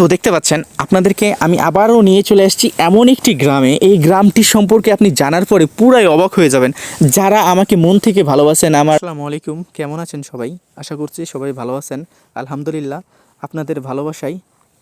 তো দেখতে পাচ্ছেন, আপনাদেরকে আমি আবারও নিয়ে চলে আসছি এমন একটি গ্রামে। এই গ্রামটি সম্পর্কে আপনি জানার পরে পুরাই অবাক হয়ে যাবেন। যারা আমাকে মন থেকে ভালোবাসেন, আমার আসসালামু আলাইকুম, কেমন আছেন সবাই? আশা করছি সবাই ভালো আছেন। আলহামদুলিল্লাহ, আপনাদের ভালোবাসাই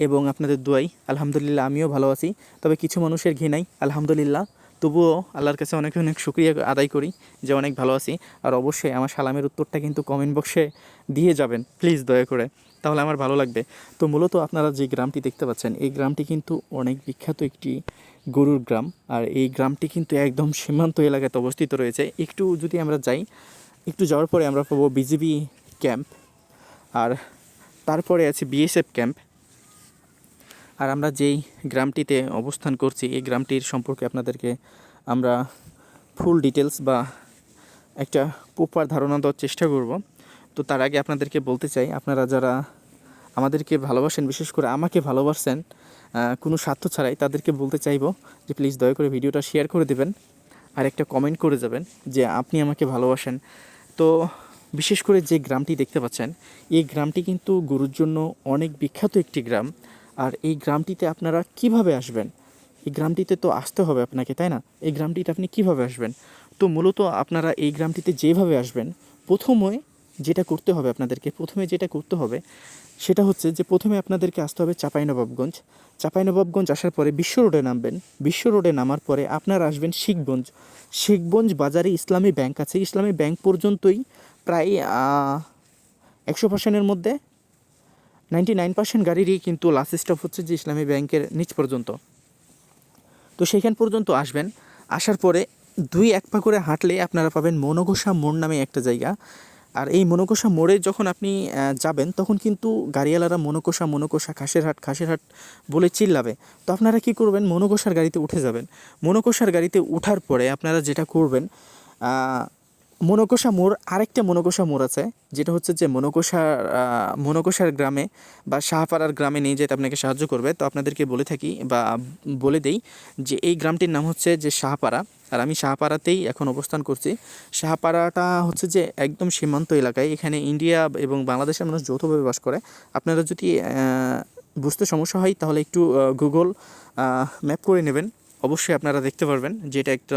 এবং আপনাদের দোয়াই। আলহামদুলিল্লাহ, আমিও ভালো আছি। তবে কিছু মানুষের ঘৃণাই। আলহামদুলিল্লাহ তবুও আল্লাহর কাছে অনেক অনেক শুক্রিয়া আদায় করি যে অনেক ভালো আছি। আর অবশ্যই আমার সালামের উত্তরটা কিন্তু কমেন্ট বক্সে দিয়ে যাবেন প্লিজ দয়া করে। তাহলে আমার ভালো লাগবে। তো মূলত আপনারা যে গ্রামটি দেখতে পাচ্ছেন, এই গ্রামটি কিন্তু অনেক বিখ্যাত একটি গরুর গ্রাম। আর এই গ্রামটি কিন্তু একদম সীমান্ত এলাকাতে অবস্থিত রয়েছে। একটু যদি আমরা যাই, একটু যাওয়ার পরে আমরা পাবো বিজিবি ক্যাম্প। আর তারপরে আছে বিএসএফ ক্যাম্প। আর আমরা যেই গ্রামটিতে অবস্থান করছি, এই গ্রামটির সম্পর্কে আপনাদেরকে আমরা ফুল ডিটেলস বা একটা প্রপার ধারণা দেওয়ার চেষ্টা করব। তো তার আগে আপনাদেরকে বলতে চাই, আপনারা যারা আমাদেরকে ভালোবাসেন, বিশেষ করে আমাকে ভালোবাসেন কোনো স্বার্থ ছাড়াই তাদেরকে বলতে চাইব যে প্লিজ দয়া করে ভিডিওটা শেয়ার করে দেবেন আর একটা কমেন্ট করে যাবেন যে আপনি আমাকে ভালোবাসেন। তো বিশেষ করে যে গ্রামটি দেখতে পাচ্ছেন, এই গ্রামটি কিন্তু গরুর জন্য অনেক বিখ্যাত একটি গ্রাম। আর এই গ্রামটিতে আপনারা কীভাবে আসবেন? এই গ্রামটিতে তো আসতে হবে আপনাকে, তাই না? এই গ্রামটিতে আপনি কীভাবে আসবেন? তো মূলত আপনারা এই গ্রামটিতে যেভাবে আসবেন, প্রথমে যেটা করতে হবে আপনাদেরকে, প্রথমে যেটা করতে হবে সেটা হচ্ছে যে প্রথমে আপনাদেরকে আসতে হবে চাঁপাইনবাবগঞ্জ। চাঁপাইনবাবগঞ্জ আসার পরে বিশ্ব রোডে নামবেন। বিশ্ব রোডে নামার পরে আপনারা আসবেন শিখগঞ্জ। শিখগঞ্জ বাজারে ইসলামী ব্যাংক আছে। ইসলামী ব্যাংক পর্যন্তই প্রায় একশো পার্সেন্টের মধ্যে নাইনটি নাইন পার্সেন্ট গাড়িরই কিন্তু লাস্ট স্টপ হচ্ছে যে ইসলামী ব্যাংকের নিচ পর্যন্ত। তো সেইখান পর্যন্ত আসবেন, আসার পরে দুই এক পা করে হাঁটলে আপনারা পাবেন মনোঘোষা মোড় নামে একটা জায়গা। আর এই মনোকোষা মোড়ে যখন আপনি যাবেন, তখন কিন্তু গাড়িওয়ালারা মনোকোষা মনোকোষা খাসের হাট খাসের হাট বলে চিল্লাবে। তো আপনারা কি করবেন? মনোকোষার গাড়িতে উঠে যাবেন। মনোকোষার গাড়িতে উঠার পরে আপনারা যেটা করবেন মনোকোষা মোড় আরেকটা মনোকোষা মোড় আছে যেটা হচ্ছে যে মনোকোষার আহ, মনোকোষার গ্রামে বা শাহপাড়ার গ্রামে নিয়ে যেতে আপনাকে সাহায্য করবে। তো আপনাদেরকে বলে থাকি বা বলে দেই যে এই গ্রামটির নাম হচ্ছে যে শাহপাড়া। আর আমি শাহপাড়াতেই এখন অবস্থান করছি। শাহপাড়াটা হচ্ছে যে একদম সীমান্ত এলাকায়। এখানে ইন্ডিয়া এবং বাংলাদেশের মানুষ যৌথভাবে বাস করে। আপনারা যদি বুঝতে সমস্যা হয় তাহলে একটু গুগল ম্যাপ করে নেবেন। অবশ্যই আপনারা দেখতে পারবেন যে এটা একটা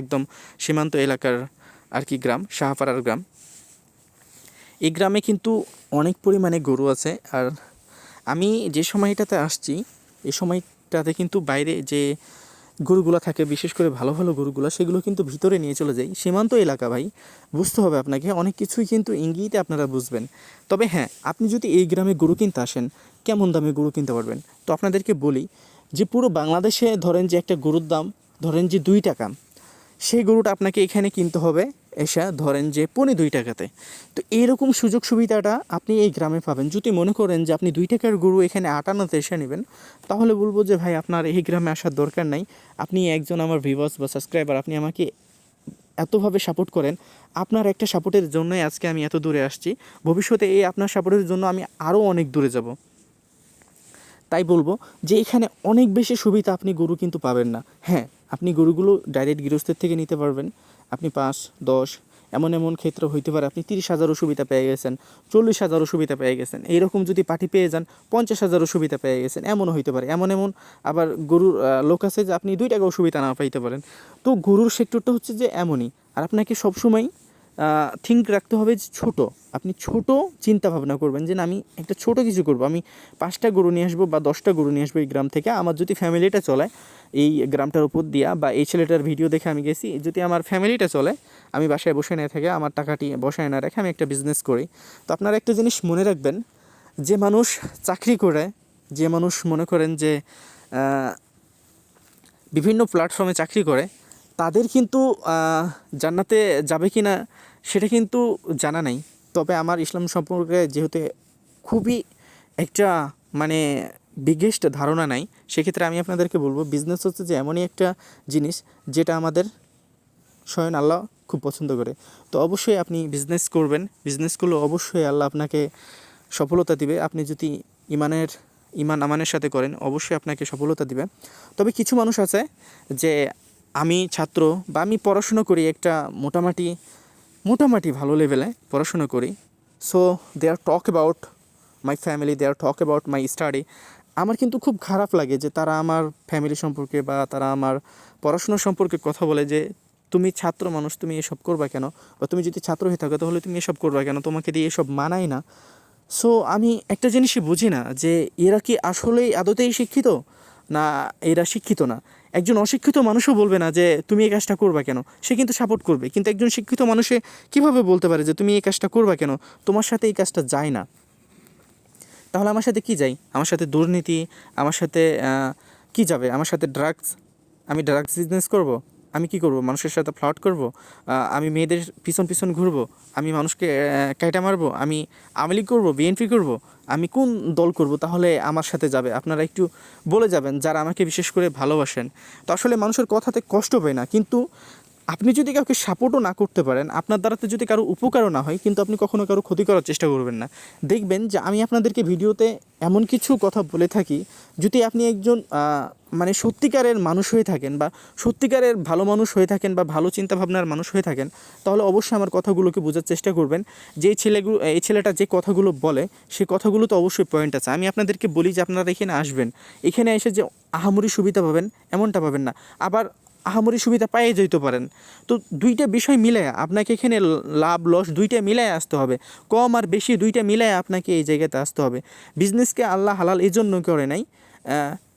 একদম সীমান্ত এলাকার আর কি গ্রাম? শাহপাড়ার গ্রাম। এই গ্রামে কিন্তু অনেক পরিমাণে গরু আছে। আর আমি যে সময়টাতে আসছি এই সময়টাতে কিন্তু বাইরে যে গরুগুলো থাকে, বিশেষ করে ভালো ভালো গরুগুলো, সেগুলো কিন্তু ভিতরে নিয়ে চলে যাই। সীমান্ত এলাকা ভাই, বুঝতে হবে আপনাকে, অনেক কিছুই কিন্তু ইঙ্গিতে আপনারা বুঝবেন। তবে হ্যাঁ আপনি যদি এই গ্রামে গরু কিনতে আসেন, কেমন দামে গরু কিনতে পারবেন? তো আপনাদেরকে বলি যে পুরো বাংলাদেশে ধরেন যে একটা গরুর দাম, ধরেন যে দুই টাকা, সেই গরুটা আপনাকে এখানে কিনতে হবে। এসে ধরেন যে পনে দুই টাকাতে। তো এরকম সুযোগ সুবিধাটা আপনি এই গ্রামে পাবেন। যদি মনে করেন যে আপনি দুই টাকার গরু এখানে আটান্নতে এসে নেবেন, তাহলে বলব যে ভাই আপনার এই গ্রামে আসার দরকার নাই। আপনি একজন আমার ভিভার্স বা সাবস্ক্রাইবার আপনি আমাকে এতভাবে সাপোর্ট করেন। আপনার একটা সাপোর্টের জন্যই আজকে আমি এত দূরে আসছি। ভবিষ্যতে এই আপনার সাপোর্টের জন্য আমি আরও অনেক দূরে যাব। তাই বলব যে এখানে অনেক বেশি সুবিধা আপনি গরু কিন্তু পাবেন না। হ্যাঁ আপনি গরুগুলো ডাইরেক্ট গৃহস্থের থেকে নিতে পারবেন। আপনি পাঁচ, দশ, এমন এমন ক্ষেত্র হইতে পারে আপনি তিরিশ হাজারও সুবিধা পেয়ে গেছেন, চল্লিশ হাজারও সুবিধা পেয়ে গেছেন, এইরকম যদি পার্টি পেয়ে যান, পঞ্চাশ হাজারও সুবিধা পেয়ে গেছেন, এমনও হইতে পারে। এমন এমন আবার গরুর লোক আছে যে আপনি দুই টাকাও সুবিধা না পাইতে পারেন। তো গরুর সেক্টরটা হচ্ছে যে এমনই। আর আপনাকে সবসময় থিঙ্ক রাখতে হবে যে ছোট। আপনি ছোট চিন্তা ভাবনা করবেন যে না, আমি একটা ছোট কিছু করব। আমি পাঁচটা গরু নিয়ে আসব বা দশটা গরু নিয়ে আসব এই গ্রাম থেকে। আমার যদি ফ্যামিলিটা চলে, এই গ্রামটার উপর দিয়া বা এই ছেলেটার ভিডিও দেখে আমি গেছি, যদি আমার ফ্যামিলিটা চলে, আমি বাসায় বসে না থেকে, আমার টাকাটি বসায় না রেখে আমি একটা বিজনেস করি। তো আপনারা একটা জিনিস মনে রাখবেন, যে মানুষ চাকরি করে, যে মানুষ মনে করেন যে বিভিন্ন প্ল্যাটফর্মে চাকরি করে তাদের কিন্তু জান্নাতে যাবে কি না সেটা কিন্তু জানা নাই। তবে আমার ইসলাম সম্পর্কে যেহেতু খুবই একটা মানে বিগেস্ট ধারণা নাই, সেক্ষেত্রে আমি আপনাদেরকে বলব বিজনেস হচ্ছে যে এমনই একটা জিনিস যেটা আমাদের স্বয়ং আল্লাহ খুব পছন্দ করে। তো অবশ্যই আপনি বিজনেস করবেন বিজনেস করলে অবশ্যই আল্লাহ আপনাকে সফলতা দিবে। আপনি যদি ইমানের ইমান আমানের সাথে করেন, অবশ্যই আপনাকে সফলতা দিবে। তবে কিছু মানুষ আছে যে আমি ছাত্র বা আমি পড়াশোনা করি একটা মোটামুটি মোটামুটি ভালো লেভেলে পড়াশোনা করি। So they are talk about my family they are talk about my study আমার কিন্তু খুব খারাপ লাগে যে তারা আমার ফ্যামিলি সম্পর্কে বা তারা আমার পড়াশোনা সম্পর্কে কথা বলে যে, তুমি ছাত্র মানুষ, তুমি এসব করবা কেন? বা, তুমি যদি ছাত্র হয়ে থাকো তাহলে তুমি এসব করবা কেন? তোমাকে দিয়ে এসব মানায় না। সো আমি একটা জিনিসই বুঝি না যে এরা কি আসলেই আদতেই শিক্ষিত? না, এরা শিক্ষিত না। একজন অশিক্ষিত মানুষও বলবে না যে, তুমি এই কাজটা করবা কেন? সে কিন্তু সাপোর্ট করবে। কিন্তু একজন শিক্ষিত মানুষে কীভাবে বলতে পারে যে, তুমি এই কাজটা করবা কেন? তোমার সাথে এই কাজটা যায় না। তাহলে আমার সাথে কি যাই আমার সাথে দুর্নীতি, আমার সাথে কি যাবে? আমার সাথে ড্রাগস আমি ড্রাগস বিজনেস করব? আমি কি করব? মানুষের সাথে ফ্লট করব? আমি মেয়েদের পিছন পিছন ঘুরবো? আমি মানুষকে কাইটা মারবো? আমি আমলি করব? বিএনপি করব? আমি কোন দল করব? তাহলে আমার সাথে যাবে। আপনারা একটু বলে যাবেন যারা আমাকে বিশেষ করে ভালোবাসেন। তো আসলে মানুষের কথাতে কষ্ট পায় না। কিন্তু আপনি যদি কাউকে সাপোর্টও না করতে পারেন, আপনার দ্বারাতে যদি কারও উপকারও না হয়, কিন্তু আপনি কখনো কারও ক্ষতি করার চেষ্টা করবেন না। দেখবেন যে আমি আপনাদেরকে ভিডিওতে এমন কিছু কথা বলে থাকি, যদি আপনি একজন মানে সত্যিকারের মানুষ হয়ে থাকেন বা সত্যিকারের ভালো মানুষ হয়ে থাকেন বা ভালো চিন্তাভাবনার মানুষ হয়ে থাকেন, তাহলে অবশ্যই আমার কথাগুলোকে বোঝার চেষ্টা করবেন। যে ছেলেগুলো এই ছেলেটা যে কথাগুলো বলে সেই কথাগুলো তো অবশ্যই পয়েন্ট আছে। আমি আপনাদেরকে বলি যে আপনারা এখানে আসবেন। এখানে এসে যে আহামরি সুবিধা পাবেন, এমনটা পাবেন না। আবার আহামরি সুবিধা পাইয়ে যেতে পারেন। তো দুইটা বিষয় মিলায় আপনাকে এখানে লাভ, লস দুইটা মিলায় আসতে হবে। কম আর বেশি দুইটা মিলায় আপনাকে এই জায়গাতে আসতে হবে। বিজনেসকে আল্লাহ হালাল এই জন্য করে নাই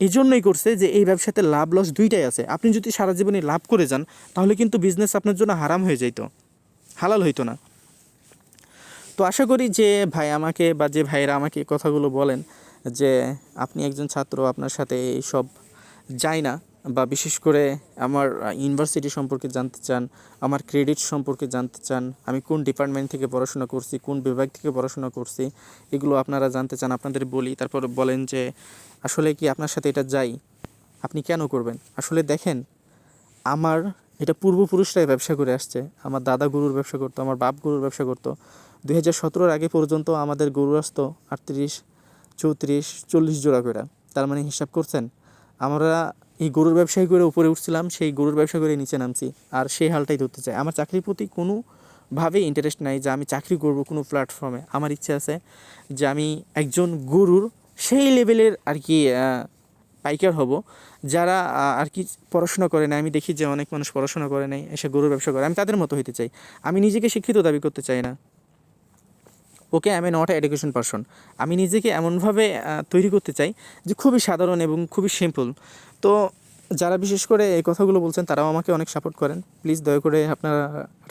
এই জন্যই করছে যে এই ব্যবসাতে লাভ, লস দুইটাই আছে। আপনি যদি সারা জীবনে লাভ করে যান, তাহলে কিন্তু বিজনেস আপনার জন্য হারাম হয়ে যাইতো, হালাল হইতো না। তো আশা করি যে ভাই আমাকে বা যে ভাইয়েরা আমাকে কথাগুলো বলেন যে আপনি একজন ছাত্র, আপনার সাথে এই সব যায় না। বা বিশেষ করে আমার ইউনিভার্সিটি সম্পর্কে জানতে চান, আমার ক্রেডিট সম্পর্কে জানতে চান, আমি কোন ডিপার্টমেন্ট থেকে পড়াশোনা করছি, কোন বিভাগ থেকে পড়াশোনা করছি, এগুলো আপনারা জানতে চান, আপনাদের বলি। তারপর বলেন যে, আসলে কি আপনার সাথে এটা যাই আপনি কেন করবেন? আসলে দেখেন, আমার, এটা পূর্বপুরুষরাই ব্যবসা করে আসছে। আমার দাদা গরুর ব্যবসা করতো, আমার বাপ গরুর ব্যবসা করতো। দুই হাজার সতেরোর আগে পর্যন্ত আমাদের গরু আসতো আটত্রিশ, চৌত্রিশ, চল্লিশ জোড়া করে। তার মানে হিসাব করছেন, আমরা এই গরুর ব্যবসায়ী করে উপরে উঠছিলাম, সেই গরুর ব্যবসা করে নিচে নামছি। আর সেই হালটাই ধরতে চাই। আমার চাকরির প্রতি কোনো ভাবে ইন্টারেস্ট নাই যে আমি চাকরি করব কোনো প্ল্যাটফর্মে আমার ইচ্ছে আছে যে আমি একজন গরুর সেই লেভেলের আর কি পাইকার হব। যারা আর কি পড়াশোনা করে না আমি দেখি যে অনেক মানুষ পড়াশোনা করে নাই, এসে গরুর ব্যবসা করে। আমি তাদের মতো হইতে চাই। আমি নিজেকে শিক্ষিত দাবি করতে চাই না। ওকে আমি নট এডুকেশন পারসন আমি নিজেকে এমনভাবে তৈরি করতে চাই যে খুবই সাধারণ এবং খুবই সিম্পল তো যারা বিশেষ করে এই কথাগুলো বলছেন, তারাও আমাকে অনেক সাপোর্ট করেন। প্লিজ দয়া করে আপনারা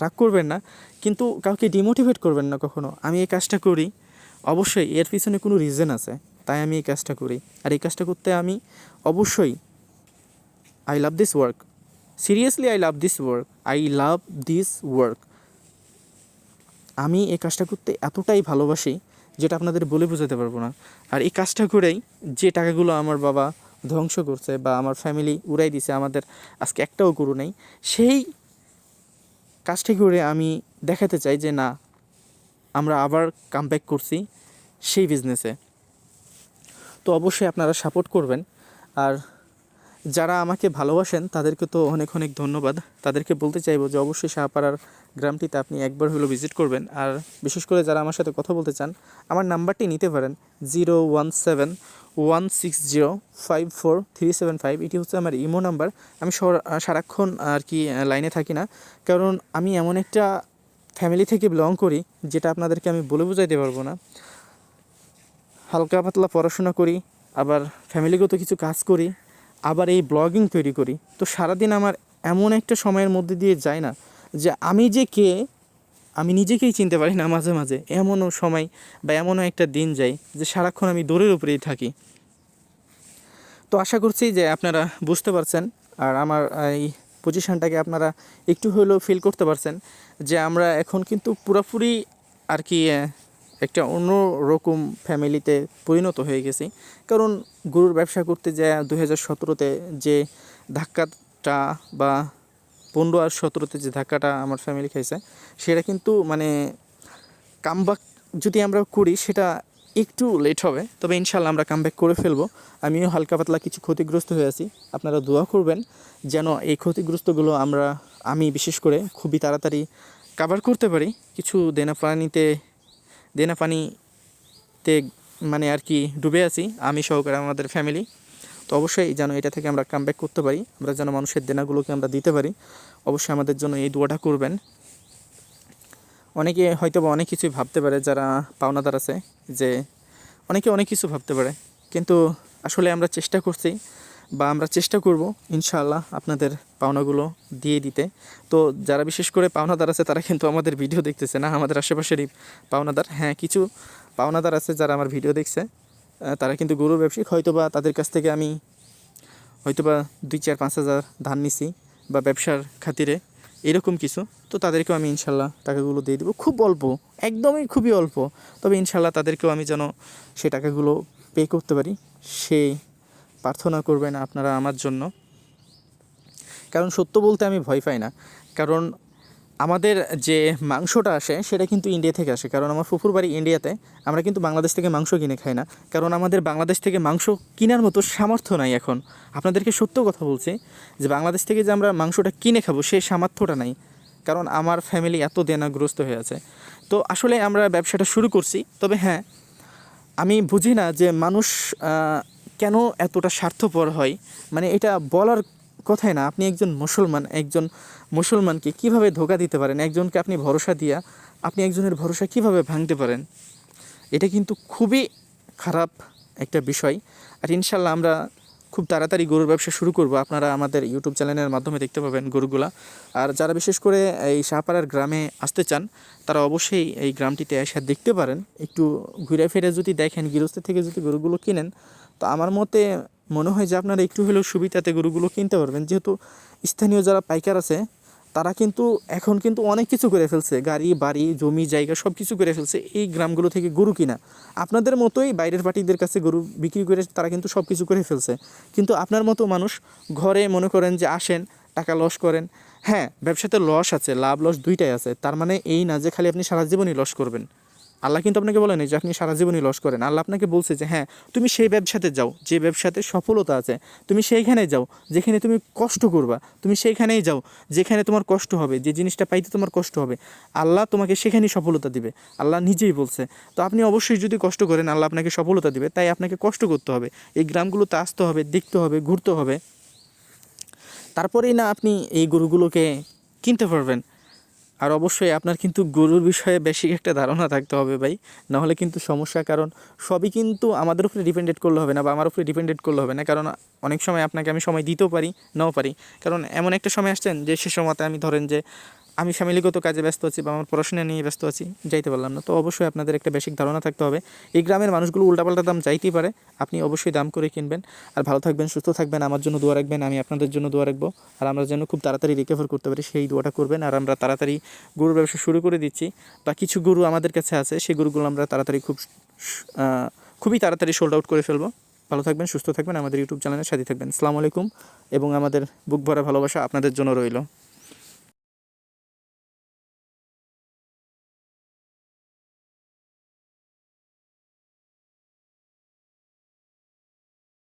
রাগ করবেন না, কিন্তু কাউকে ডিমোটিভেট করবেন না কখনো। আমি এই কাজটা করি। অবশ্যই এর পিছনে কোনো রিজন আছে, তাই আমি এই কাজটা করি। আর এই কাজটা করতে আমি অবশ্যই I love this work seriously I love this work I love this work আমি এই কাজটা করতে এতটাই ভালোবাসি যেটা আপনাদের বলে বোঝাতে পারব না। আর এই কাজটা করেই যে টাকাগুলো আমার বাবা ধ্বংস করছে বা আমার ফ্যামিলি উড়াই দিছে, আমাদের আজকে একটাও গরু নেই, সেই কাজটা করে আমি দেখাতে চাই যে না, আমরা আবার কামব্যাক করছি সেই বিজনেসে তো অবশ্যই আপনারা সাপোর্ট করবেন। আর যারা আমাকে ভালোবাসেন, তাদেরকে তো অনেক অনেক ধন্যবাদ। তাদেরকে বলতে চাইব যে অবশ্যই শাহপাড়ার গ্রামটিতে আপনি একবার হলো ভিজিট করবেন। আর বিশেষ করে যারা আমার সাথে কথা বলতে চান, আমার নাম্বারটি নিতে পারেন zero one seven one six zero five four three seven five. এটি হচ্ছে আমার ইমো নাম্বার। আমি সর- সারাক্ষণ আর কি লাইনে থাকি না। কারণ আমি এমন একটা ফ্যামিলি থেকে বিলং করি, যেটা আপনাদেরকে আমি বলে বোঝাইতে পারব না। হালকা পাতলা পড়াশোনা করি, আবার ফ্যামিলিগত কিছু কাজ করি আবার এই ব্লগিং তৈরি করি। তো সারাদিন আমার এমন একটা সময়ের মধ্যে দিয়ে যায় না যে আমি যে কে, আমি নিজেকেই চিনতে পারি না মাঝে মাঝে। এমনও সময় বা এমনও একটা দিন যায় যে সারাক্ষণ আমি দৌড়ের উপরেই থাকি। তো আশা করছি যে আপনারা বুঝতে পারছেন আর আমার এই পজিশনটাকে আপনারা একটু হলেও ফিল করতে পারছেন যে আমরা এখন কিন্তু পুরোপুরি আর কি একটা অন্য রকম ফ্যামিলিতে পরিণত হয়ে গেছি। কারণ গরুর ব্যবসা করতে যায় দু হাজার সতেরোতে যে ধাক্কাটা বা পনেরো আর সতেরোতে যে ধাক্কাটা আমার ফ্যামিলি খাইছে, সেটা কিন্তু মানে কামব্যাক যদি আমরা করি, সেটা একটু লেট হবে। তবে ইনশাল্লাহ আমরা কামব্যাক করে ফেলব। আমিও হালকা পাতলা কিছু ক্ষতিগ্রস্ত হয়ে আছি। আপনারা দোয়া করবেন যেন এই ক্ষতিগ্রস্তগুলো আমরা, আমি বিশেষ করে খুবই তাড়াতাড়ি কাভার করতে পারি। কিছু দেনা পানিতে দেনা পানিতে মানে আর কি ডুবে আছি, আমি সহকারে আমাদের ফ্যামিলি তো অবশ্যই যেন এটা থেকে আমরা কামব্যাক করতে পারি, আমরা যেন মানুষের দেনাগুলোকে আমরা দিতে পারি, অবশ্যই আমাদের জন্য এই দোয়াটা করবেন। অনেকে হয়তো বা অনেক কিছুই ভাবতে পারে, যারা পাওনাদার আছে, যে অনেকে অনেক কিছু ভাবতে পারে। কিন্তু আসলে আমরা চেষ্টা করছি, বা আমরা চেষ্টা করব, ইনশাআল্লাহ আপনাদের পাওনাগুলো দিয়ে দিতে। তো যারা বিশেষ করে পাওনাদার আছে, তারা কিন্তু আমাদের ভিডিও দেখতেছে না। আমাদের আশেপাশেরই পাওনাদার। হ্যাঁ কিছু পাওনাদার আছে যারা আমার ভিডিও দেখছে। তারা কিন্তু গরুর ব্যবসায়িক হয়তো বা তাদের কাছ থেকে আমি হয়তোবা দুই চার পাঁচ হাজার ধান নিছি বা ব্যবসার খাতিরে এরকম কিছু। তো তাদেরকেও আমি ইনশাল্লাহ টাকাগুলো দিয়ে দেবো। খুব অল্প, একদমই খুবই অল্প। তবে ইনশাল্লাহ তাদেরকেও আমি যেন সে টাকাগুলো পে করতে পারি। সে প্রার্থনা করবেন আপনারা আমার জন্য। কারণ সত্য বলতে আমি ভয় পাই না। কারণ আমাদের যে মাংসটা আসে, সেটা কিন্তু ইন্ডিয়া থেকে আসে। কারণ আমার ফুফুর বাড়ি ইন্ডিয়াতে আমরা কিন্তু বাংলাদেশ থেকে মাংস কিনে খাই না। কারণ আমাদের বাংলাদেশ থেকে মাংস কেনার মতো সামর্থ্য নাই এখন। আপনাদেরকে সত্য কথা বলছি যে বাংলাদেশ থেকে যে আমরা মাংসটা কিনে খাব, সেই সামর্থ্যটা নাই। কারণ আমার ফ্যামিলি এত দেনাগ্রস্ত হয়ে আছে। তো আসলে আমরা ব্যবসাটা শুরু করছি। তবে হ্যাঁ আমি বুঝি না যে মানুষ কেন এতটা স্বার্থপর হয়। মানে এটা বলার কথাই না, আপনি একজন মুসলমান, একজন মুসলমানকে কীভাবে ধোকা দিতে পারেন? একজনকে আপনি ভরসা দিয়া আপনি একজনের ভরসা কীভাবে ভাঙতে পারেন? এটা কিন্তু খুবই খারাপ একটা বিষয়। আর ইনশাল্লাহ আমরা খুব তাড়াতাড়ি গরুর ব্যবসা শুরু করব। আপনারা আমাদের ইউটিউব চ্যানেলের মাধ্যমে দেখতে পাবেন গরুগুলা। আর যারা বিশেষ করে এই শাহপাড়ার গ্রামে আসতে চান, তারা অবশ্যই এই গ্রামটিতে এসে দেখতে পারেন। একটু ঘুরে ফিরে যদি দেখেন, গৃহস্থ থেকে যদি গরুগুলো কিনেন, তো আমার মতে মনে হয় যে আপনারা একটু হলেও সুবিধাতে গরুগুলো কিনতে পারবেন। যেহেতু স্থানীয় যারা পাইকার আছে, তারা কিন্তু এখন কিন্তু অনেক কিছু করে ফেলছে। গাড়ি, বাড়ি, জমি, জায়গা সব কিছু করে ফেলছে। এই গ্রামগুলো থেকে গরু কিনা। আপনাদের মতোই বাইরের পার্টিদের কাছে গরু বিক্রি করে তারা কিন্তু সব কিছু করে ফেলছে। কিন্তু আপনার মতো মানুষ ঘরে মনে করেন যে আসেন, টাকা লস করেন। হ্যাঁ ব্যবসাতে লস আছে লাভ লস দুইটাই আছে। তার মানে এই না যে খালি আপনি সারা জীবনই লস করবেন। আল্লাহ কিন্তু আপনাকে বলেনি যে আপনি সারা জীবনই লস করেন। আল্লাহ আপনাকে বলছে যে হ্যাঁ তুমি সেই ব্যবসাতে যাও, যে ব্যবসাতে সফলতা আছে, তুমি সেইখানে যাও, যেখানে তুমি কষ্ট করবা, তুমি সেইখানেই যাও, যেখানে তোমার কষ্ট হবে, যে জিনিসটা পাইতে তোমার কষ্ট হবে, আল্লাহ তোমাকে সেখানেই সফলতা দিবে। আল্লাহ নিজেই বলছে। তো আপনি অবশ্যই যদি কষ্ট করেন, আল্লাহ আপনাকে সফলতা দিবে, তাই আপনাকে কষ্ট করতে হবে। এই গ্রামগুলোতে আসতে হবে, দেখতে হবে, ঘুরতে হবে। তারপরেই না আপনি এই গরুগুলোকে কিনতে পারবেন। আর অবশ্যই আপনার কিন্তু গরুর বিষয়ে বেশি একটা ধারণা থাকতে হবে ভাই। নাহলে কিন্তু সমস্যা, কারণ সবই কিন্তু আমাদের উপরে ডিপেন্ডেড করলে হবে না বা আমার উপরে ডিপেন্ডেড করলে হবে না। কারণ অনেক সময় আপনাকে আমি সময় দিতেও পারি, নাও পারি। কারণ এমন একটা সময় আসছেন যে সে সময়তে আমি ধরেন যে আমি ফ্যামিলিগত কাজে ব্যস্ত আছি বা আমার পড়াশোনা নিয়ে ব্যস্ত আছি, যাইতে পারলাম না। তো অবশ্যই আপনাদের একটা বেসিক ধারণা থাকতে হবে। এই গ্রামের মানুষগুলো উল্টাপাল্টা দাম চাইতেই পারে। আপনি অবশ্যই দাম করে কিনবেন। আর ভালো থাকবেন, সুস্থ থাকবেন, আমার জন্য দোয়া রাখবেন, আমি আপনাদের জন্য দোয়া রাখব। আর আমরা যেন খুব তাড়াতাড়ি রিকভার করতে পারি, সেই দোয়াটা করবেন। আর আমরা তাড়াতাড়ি গরুর ব্যবসা শুরু করে দিচ্ছি। বা কিছু গরু আমাদের কাছে আছে, সেই গরুগুলো আমরা তাড়াতাড়ি খুব খুবই তাড়াতাড়ি সোল্ড আউট করে ফেলব। ভালো থাকবেন, সুস্থ থাকবেন, আমাদের ইউটিউব চ্যানেলের সাথে থাকবেন। আসসালামু আলাইকুম। এবং আমাদের বুক ভরা ভালোবাসা আপনাদের জন্য রইল।